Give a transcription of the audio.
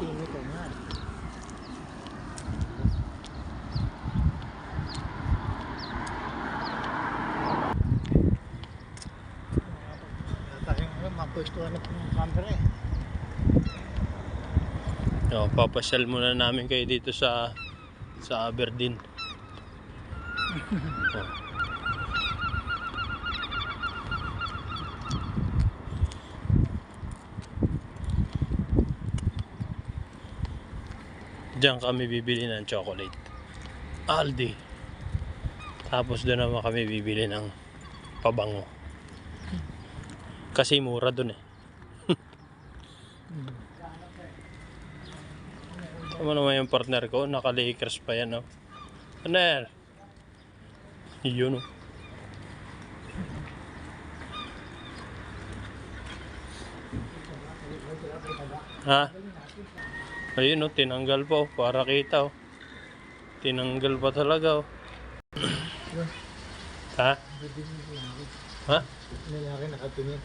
Dito nga. Yata yung ano, mapwestuhan na po ng camera eh. O, papasyal muna namin kayo dito sa sa Aberdeen. Diyan kami bibili ng chocolate. Aldi. Tapos doon naman kami bibili ng pabango. Kasi mura doon eh. Tama naman yung partner ko, naka-Lakers pa yan, no? Partner! Yun, no? Ha? Ayun, no? Tinanggal pa, oh, para kita, oh. Tinanggal pa talaga, oh. ha? Ha? Lalaki nakatingin.